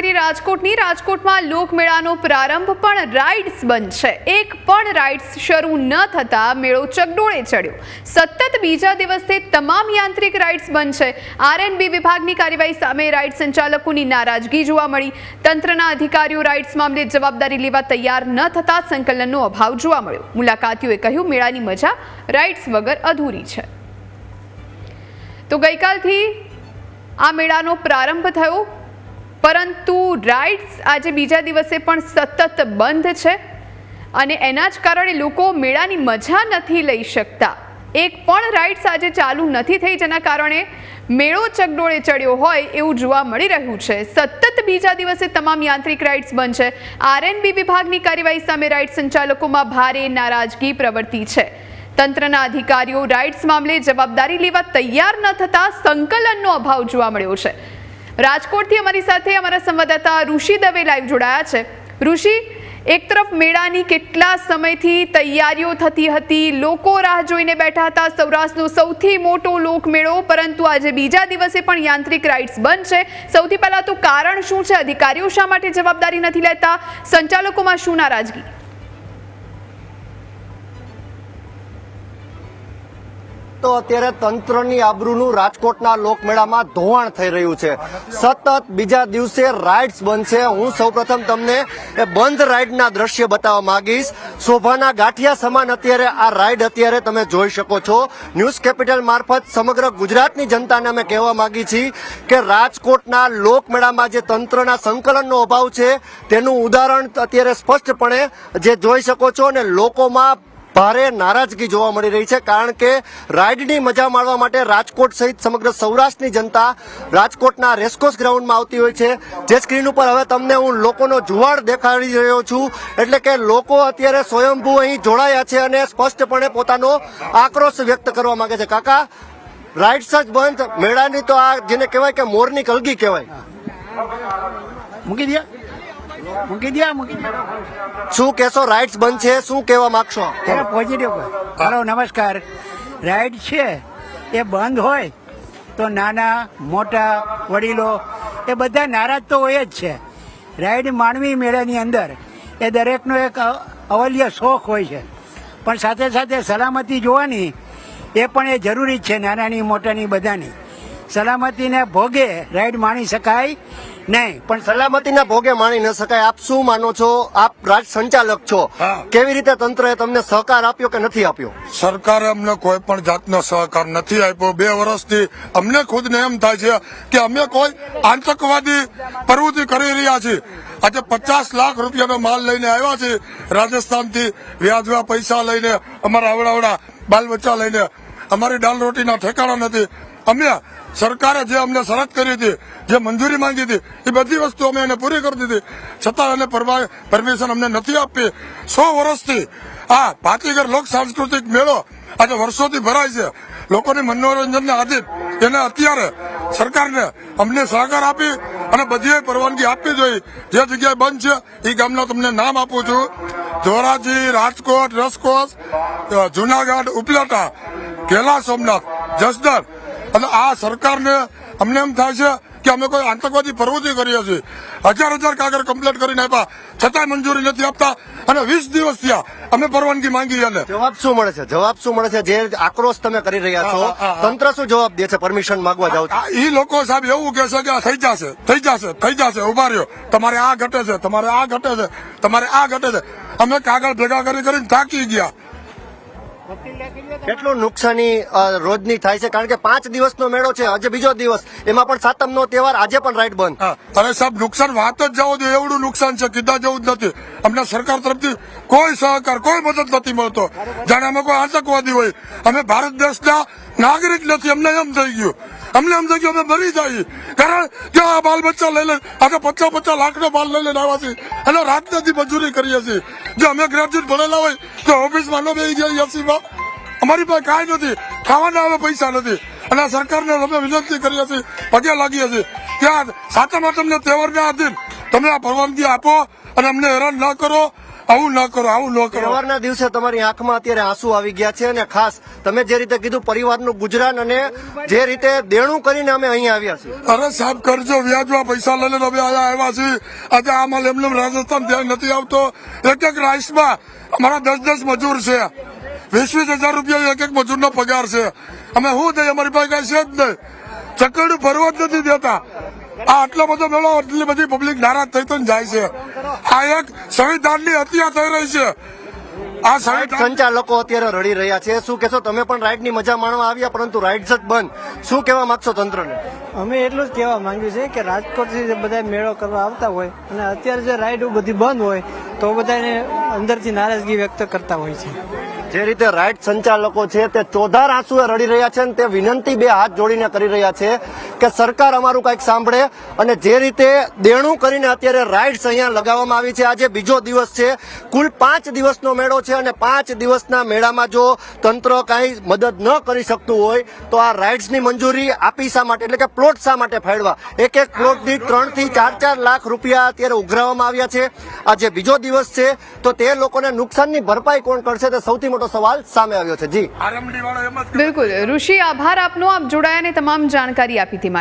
કરીએ રાજકોટની રાજકોટમાં લોકમેળાનો પ્રારંભ પણ રાઇડ્સ બંધ છે એક પણ રાઇડ્સ શરૂ ન થતાં મેળો ચગડોળે ચડ્યો. સતત બીજા દિવસે તમામ યાંત્રિક રાઇડ્સ બંધ છે આરએનબી વિભાગની કાર્યવાહી સામે રાઇડ સંચાલકોની નારાજગી જોવા મળી. તંત્રના અધિકારીઓ રાઇડ્સ મામલે જવાબદારી લેવા તૈયાર ન થતા સંકલનનો અભાવ જોવા મળ્યો. મુલાકાતીઓએ કહ્યું, મેળાની મજા રાઇડ્સ વગર અધૂરી છે. તો ગઈકાલથી આ મેળાનો પ્રારંભ થયો. પરંતુ રાઇડ્સ આજે બીજા દિવસે પણ સતત બંધ છે અને એના જ કારણે લોકો મેળાની મજા નથી લઈ શકતા. એક પણ રાઇડ્સ આજે ચાલુ નથી થઈ જેના કારણે મેળો ચગડોળે ચડ્યો હોય એવું જોવા મળી રહ્યું છે. સતત બીજા દિવસે તમામ યાંત્રિક રાઇડ્સ બંધ છે. આરએનબી વિભાગની કાર્યવાહી સામે રાઇડ સંચાલકોમાં ભારે નારાજગી પ્રવર્તી છે. તંત્રના અધિકારીઓ રાઇડ્સ મામલે જવાબદારી લેવા તૈયાર ન થતા સંકલનનો અભાવ જોવા મળ્યો છે. રાજકોટથી અમારી સાથે અમારા સંવાદદાતા ઋષિ દવે લાઈવ જોડાયા છે. ઋષિ, એક તરફ મેળાની કેટલા સમયથી તૈયારીઓ થતી હતી, લોકો રાહ જોઈને બેઠા હતા, સૌરાષ્ટ્રનો સૌથી મોટો લોકમેળો, પરંતુ આજે બીજા દિવસે પણ યાંત્રિક રાઇડ્સ બંધ છે. સૌથી પહેલાં તો કારણ શું છે? અધિકારીઓ શા માટે જવાબદારી નથી લેતા? સંચાલકોમાં શું નારાજગી? તો અત્યારે તંત્રની આબરૂનું રાજકોટના લોકમેળામાં ધોવાણ થઈ રહ્યું છે. સતત બીજા દિવસે રાઇડ્સ છે હું સૌપ્રથમ તમને એ બંધ રાઇડના દ્રશ્ય બતાવવા માંગીશ. શોભાના ગાંઠિયા સમાન અત્યારે આ રાઇડ અત્યારે તમે જોઈ શકો છો. ન્યૂઝ કેપિટલ મારફત સમગ્ર ગુજરાતની જનતાને અમે કહેવા માંગી છીએ કે રાજકોટના લોકમેળામાં જે તંત્રના સંકલનનો અભાવ છે, તેનું ઉદાહરણ અત્યારે સ્પષ્ટપણે જે જોઈ શકો છો અને લોકોમાં ભારે નારાજગી જોવા મળી રહી છે, કારણ કે રાઇડની મજા માણવા માટે રાજકોટ સહિત સમગ્ર સૌરાષ્ટ્રની જનતા રાજકોટના રેસકોર્સ ગ્રાઉન્ડમાં આવતી હોય છે. જે સ્ક્રીન ઉપર હવે તમને હું લોકોનો જુવાળ દેખાડી રહ્યો છું, એટલે કે લોકો અત્યારે સ્વયંભૂ અહીં જોડાયા છે અને સ્પષ્ટપણે પોતાનો આક્રોશ વ્યક્ત કરવા માંગે છે. કાકા રાઇડ્સ જ બંધ, મેળાની તો આ જેને કહેવાય કે મોરની કલગી કહેવાય. મૂકી દે. મૂકી દે મૂકી શું કહેશો રાઇડ્સ બંધ છે? શું કહેવા માંગશો? પોઝિટિવ હલો નમસ્કાર. રાઇડ છે એ બંધ હોય તો નાના મોટા વડીલો એ બધા નારાજ તો હોય જ છે. રાઇડ માનવી મેળાની અંદર એ દરેકનો એક અવલ્ય શોખ હોય છે. પણ સાથે સાથે સલામતી જોવાની એ પણ એ જરૂરી જ છે નાનાની મોટાની બધાની. સલામતીને ભોગે રાઈડ માણી શકાય નહીં. પણ સલામતીના ભોગે માણી ન શકાય. આપ શું માનો છો? આપ રાજ સંચાલક છો. કેવી રીતે તંત્રએ તમને સહકાર આપ્યો કે નથી આપ્યો? સરકારે અમને કોઈ પણ જાતનો સહકાર નથી આપ્યો. બે વર્ષથી અમને ખુદને એમ થાય છે કે અમે કોઈ આતંકવાદી પ્રવૃત્તિ કરી રહ્યા છીએ. આજે પચાસ લાખ રૂપિયાનો માલ લઈને આવ્યા છે રાજસ્થાનથી વ્યાજવા પૈસા લઈને અમારા આવડાવડા બાલ બચ્ચા લઈને. અમારી દાલ રોટીના ઠેકાણા નથી. અમે સરકારે જે અમને શરત કરી હતી, જે મંજૂરી માંગી હતી, એ બધી વસ્તુ અમે એને પૂરી કરી દીધી. છતાં એને પરમિશન અમને નથી આપી. સો વર્ષથી આ ભાતીગર લોક સાંસ્કૃતિક મેળો આજે વર્ષોથી ભરાય છે. લોકોની મનોરંજનના આધીન એને અત્યારે સરકારને અમને સહકાર આપી અને બધી પરવાનગી આપવી જોઈએ. જે જગ્યાએ બંધ છે એ ગામના તમને નામ આપું છું. ધોરાજી, રાજકોટ, રસકોસ જુનાગઢ, ઉપલેટા, કેલા સોમનાથ, જસદણ અને આ સરકારને અમને એમ થાય છે કે અમે કોઈ આતંકવાદી પ્રવૃત્તિ કરીએ છીએ. હજાર હજાર કાગળ કમ્પ્લેટ કરીને આપ્યા. છતાંય મંજૂરી નથી આપતા. અને વીસ દિવસ થયા. અમે પરવાનગી માંગી અને જવાબ શું મળે છે? જવાબ શું મળે છે? જે આક્રોશ તમે કરી રહ્યા છો. તંત્ર શું જવાબ દે છે પરમિશન માંગવા જાવ એ લોકો સાહેબ એવું કે છે કે થઈ જશે થઈ જશે થઈ જશે ઊભા રહ્યો. તમારે આ ઘટે છે તમારે આ ઘટે છે તમારે આ ઘટે છે. અમે કાગળ ભેગા કરી કરીને થાકી ગયા. કેટલું નુકસાની રોજની થાય છે? કારણ કે પાંચ દિવસનો મેળો છે આજે બીજો દિવસ. એમાં પણ સાતમનો તહેવાર આજે પણ રાઈડ બંધ. અરે સાહેબ નુકસાન વાત જ જવો જોઈએ. એવડું નુકસાન છે કીધા જવું જ નથી. અમને સરકાર તરફથી કોઈ સહકાર કોઈ મદદ નથી મળતો. જાણે અમે કોઈ આતંકવાદી હોય. અમે ભારત દેશના નાગરિક નથી અમને એમ થઈ ગયું. અમને એમ થયું કે અમે મરી જાય કારણ કે આ બાલ બચ્ચા લઈ લે આજે પચાસ પચાસ લાખનો માલ લઈ લઈને આવ્યા છીએ. અને રાત નથી મજૂરી કરીએ છીએ. જો અમે ગ્રેજ્યુએટ ભણેલા હોય, તો ઓફિસમાં ન બેસી ગયા એસીમાં અમારી પાસે કાંઈ નથી. ખાવાના હવે પૈસા નથી. અને સરકારને અમે વિનંતી કરીએ છીએ, પગે લાગીએ છીએ. કે આ સાતમ આઠમને તહેવારના આધીન તમે આ પરવાનગી આપો અને અમને હેરાન ન કરો. આવું ન કરો આવું ન કરો. તહેવારના દિવસે તમારી આંખમાં અત્યારે આંસુ આવી ગયા છે અને ખાસ તમે જે રીતે કીધું પરિવારનું ગુજરાન અને જે રીતે દેણું કરીને અમે અહીં આવ્યા છીએ. અરે સાહેબ કરજો વ્યાજમાં પૈસા લઈને અમે આવ્યા છીએ. આજે આમાં એમને રાજસ્થાન ધ્યાન નથી આવતો. એક એક રાઈસમાં અમારા દસ દસ મજૂર છે. વીસ વીસ હજાર રૂપિયા એક એક મજૂરનો પગાર છે. અમે શું થઈ અમારી પાસે કઈ છે જ નહીં. ચકરડું ભરવા જ નથી દેતા. આ આટલો બધો મેળો આટલી બધી પબ્લિક નારાજ થઈ તો જાય છે. આ એક સંવિધાનની હત્યા થઈ રહી છે. આ સંચાલકો અત્યારે રડી રહ્યા છે. શું કહેશો? તમે પણ રાઈડની મજા માણવા આવ્યા પરંતુ રાઈડ જ બંધ. શું કહેવા માંગશો તંત્રને? અમે એટલું જ કહેવા માંગ્યું છે કે રાજકોટથી જે બધા મેળો કરવા આવતા હોય અને અત્યારે જે રાઈડ બધી બંધ હોય તો બધાને અંદરથી નારાજગી વ્યક્ત કરતા હોય છે. જે રીતે રાઈડ સંચાલકો છે તે ચોધાર આંસુએ રડી રહ્યા છે અને તે વિનંતી બે હાથ જોડીને કરી રહ્યા છે કે સરકાર અમારું કંઈક સાંભળે અને જે રીતે દેણું કરીને અત્યારે રાઇડ્સ અહીંયા લગાવવામાં આવી છે. આજે બીજો દિવસ છે. કુલ પાંચ દિવસનો મેળો છે અને પાંચ દિવસના મેળામાં જો તંત્ર કાંઈ મદદ ન કરી શકતું હોય તો આ રાઇડ્સની મંજૂરી આપી શા માટે? એટલે કે પ્લોટ શા માટે ફાળવા? એક એક પ્લોટ ત્રણથી ત્રણ ચાર ચાર લાખ રૂપિયા અત્યારે ઉઘરાવવામાં આવ્યા છે. આજે બીજો દિવસ છે. તો તે લોકોને નુકસાનની ભરપાઈ કોણ કરશે? તે સૌથી મોટો સવાલ સામે આવ્યો છે. જી. બિલકુલ. ઋષિ આભાર આપનો. આપ જોડાયા તમામ જાણકારી આપી હતી